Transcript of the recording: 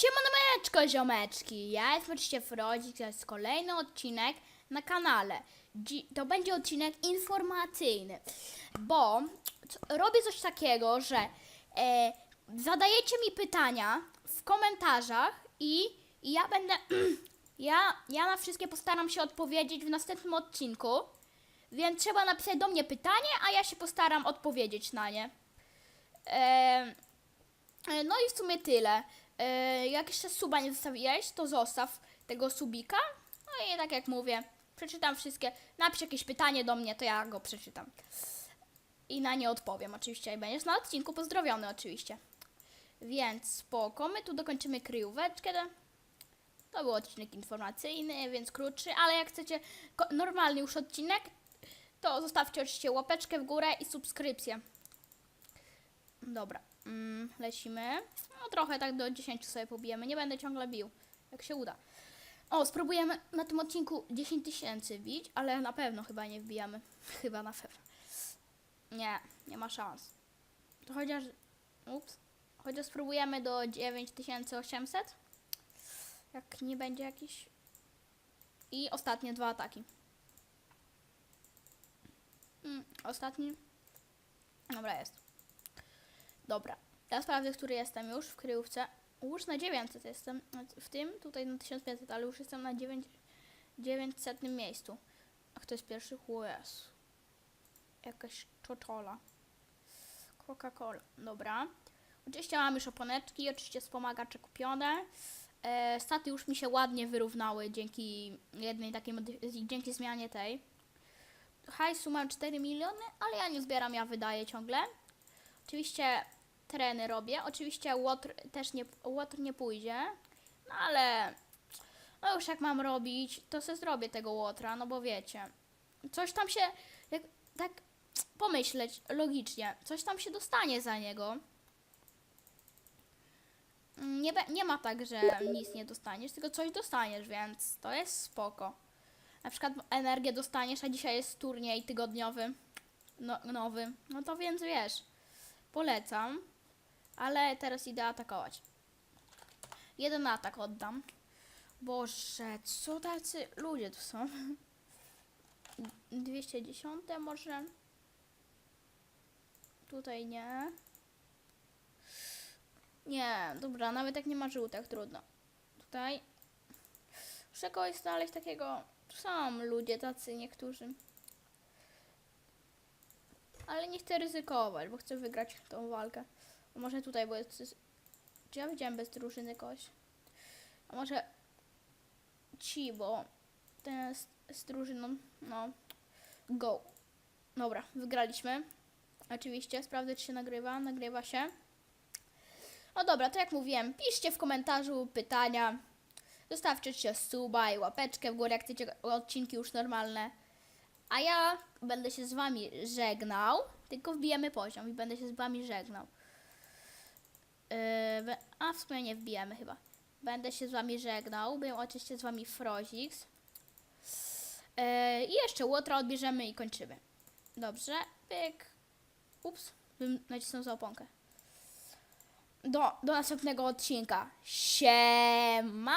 Siemaneczko ziomeczki, ja jestem oczywiście Frodzik, to jest kolejny odcinek na kanale. Dzi- to będzie odcinek informacyjny, bo robię coś takiego, że e, zadajecie mi pytania w komentarzach i, i ja będę, ja, ja na wszystkie postaram się odpowiedzieć w następnym odcinku, więc trzeba napisać do mnie pytanie, a ja się postaram odpowiedzieć na nie. E, E, No i w sumie tyle. E, Jak jeszcze suba nie zostawiłeś, to zostaw tego subika. No i tak jak mówię, przeczytam wszystkie. Napisz jakieś pytanie do mnie, to ja go przeczytam. I na nie odpowiem oczywiście. I będziesz na odcinku pozdrowiony oczywiście. Więc spoko, my tu dokończymy kryjóweczkę. To był odcinek informacyjny, więc krótszy, ale jak chcecie normalny już odcinek, to zostawcie oczywiście łapeczkę w górę i subskrypcję. Dobra, mm, lecimy. No trochę tak do 10 sobie pobijemy. Nie będę ciągle bił, jak się uda. O, spróbujemy na tym odcinku 10 tysięcy bić, ale na pewno chyba nie wbijamy. Chyba na pewno. Nie, nie ma szans. To chociaż, ups, chociaż spróbujemy do 9800. Jak nie będzie jakiś. I ostatnie dwa ataki. Mm, ostatni. Dobra, jest. Dobra. Ja sprawdzę, który jestem już w kryjówce. Już na 900 jestem. W tym tutaj na 1500, ale już jestem na 9, 900 miejscu. A kto jest pierwszy? US. Jakaś czotola. Coca-Cola. Dobra. Oczywiście mam już oponeczki, oczywiście wspomagacze kupione. E, staty już mi się ładnie wyrównały dzięki jednej takiej dzięki zmianie tej. Hajsu mam 4 miliony, ale ja nie zbieram, ja wydaję ciągle. Oczywiście tereny robię. Oczywiście łotr też nie, łotr nie pójdzie. No ale no już jak mam robić, to se zrobię tego łotra, no bo wiecie. Coś tam się, jak tak pomyśleć logicznie, coś tam się dostanie za niego. Nie, nie ma tak, że nic nie dostaniesz, tylko coś dostaniesz, więc to jest spoko. Na przykład energię dostaniesz, a dzisiaj jest turniej tygodniowy, no, nowy. No to więc wiesz, polecam. Ale teraz idę atakować. Jeden atak oddam. Boże, co tacy ludzie tu są? 210 może? Tutaj nie. Nie, dobra, nawet jak nie ma żółtek, trudno. Tutaj. Muszę kogoś znaleźć takiego. Tu są ludzie tacy niektórzy. Ale nie chcę ryzykować, bo chcę wygrać tą walkę. A może tutaj, bo jest... Czy ja widziałem bez drużyny kogoś? A może ci, bo ten z, z drużyną, no, go. Dobra, wygraliśmy. Oczywiście, sprawdzę, czy się nagrywa. Nagrywa się. No dobra, to jak mówiłem, piszcie w komentarzu pytania. Zostawcie się suba i łapeczkę w górę, jak chcecie odcinki już normalne. A ja będę się z wami żegnał, tylko wbijemy poziom i będę się z wami żegnał. Yy, a w sumie nie wbijemy chyba. Będę się z wami żegnał. Był oczywiście z wami Frozix. Yy, I jeszcze łotra odbierzemy i kończymy. Dobrze. Pyk. Ups. Bym nacisnął za oponkę. Do, do następnego odcinka. Siemano!